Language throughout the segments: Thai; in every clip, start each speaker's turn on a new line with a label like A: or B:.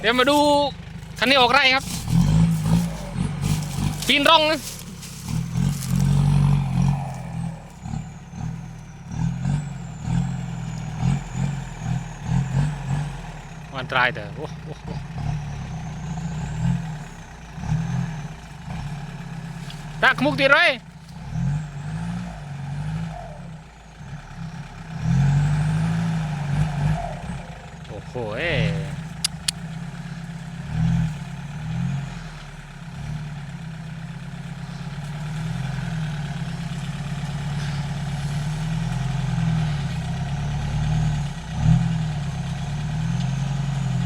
A: เดี๋ยวมาดูคันนี้ออกไรครับ ปีนร่องนะอันตรายแต่โอ้โหรักมุกตีไรโอ้โห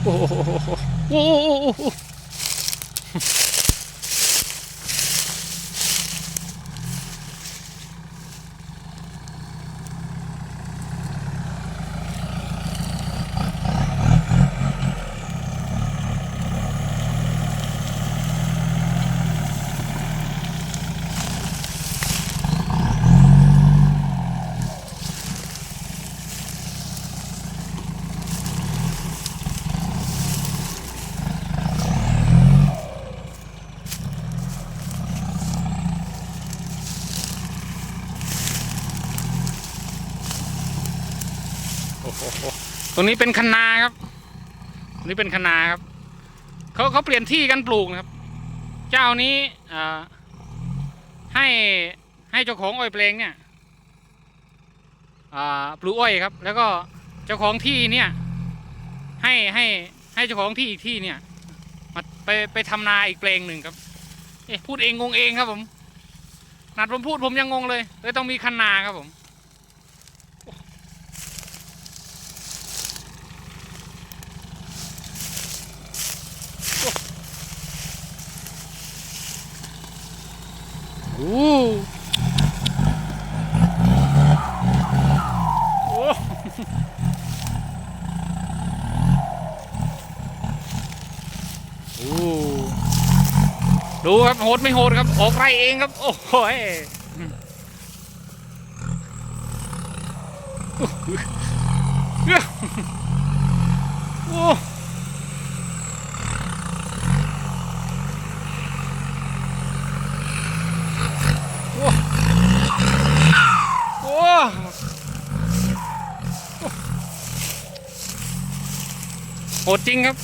A: เอ้ยโอ้โหโอ้โหโอ้โหโอ้โห ตรงนี้เป็นคะนาครับตรงนี้เป็นคะนาครับเขาเขาเปลี่ยนที่กันปลูกนะครับ เจ้านี้ให้ให้เจ้าของอ้อยเปลงเนี่ยปลูกอ้อยครับ แล้วก็เจ้าของที่เนี่ยให้ให้ให้เจ้าของที่อีกที่เนี่ยมาไปไปทำนาอีกเปลงหนึ่งครับเอ๊ะพูดเองงงเองครับผมนัดผมพูดผมยังงงเลยเลยต้องมีคันนาครับผม อู้ดูครับโหดไม่โหดครับ ออกไรเองครับ โอ้โหยโอ้โอ้ โหดจริงครับ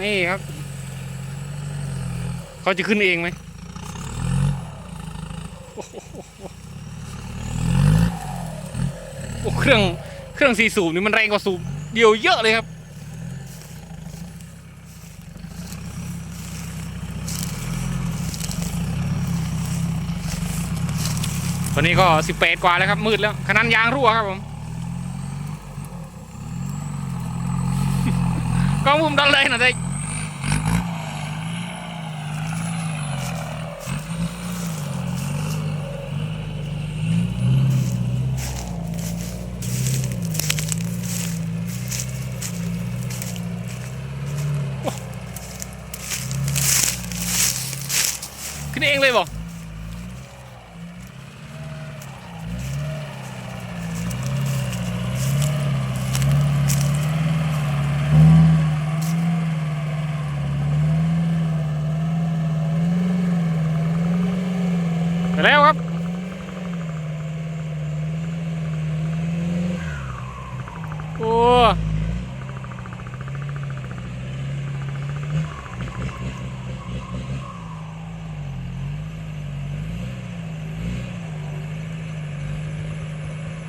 A: นี่ครับ เขาจะขึ้นเองไหมโอ้โหโอ้เครื่องเครื่องสีสูบนี่มันแรงกว่าสูบเดียวเยอะเลยครับ ตอนนี้ก็สิบแปดกว่าแล้วครับ มืดแล้วขนาดยางรั่วครับผม กล้องมุมดันเลยนะได้ขึ้นเองเลยบอก ไป แล้วครับ โอ้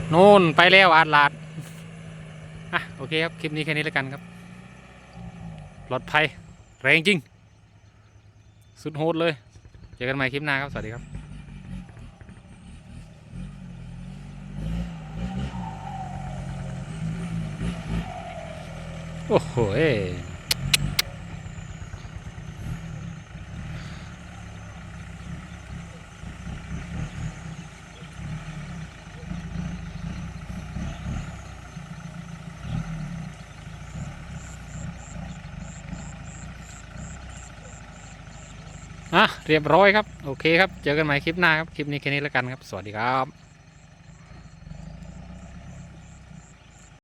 A: โน่นไปแล้วอาดลาดอะโอเคครับ คลิปนี้แค่นี้แล้วกันครับปลอดภัย แรงจริง สุดโหดเลย เจอกันใหม่คลิปหน้าครับ สวัสดีครับ อ้โหเอ้ยอะเรียบร้อยครับ โอเคครับ เจอกันใหม่คลิปหน้าครับ คลิปนี้แค่นี้แล้วกันครับ สวัสดีครับ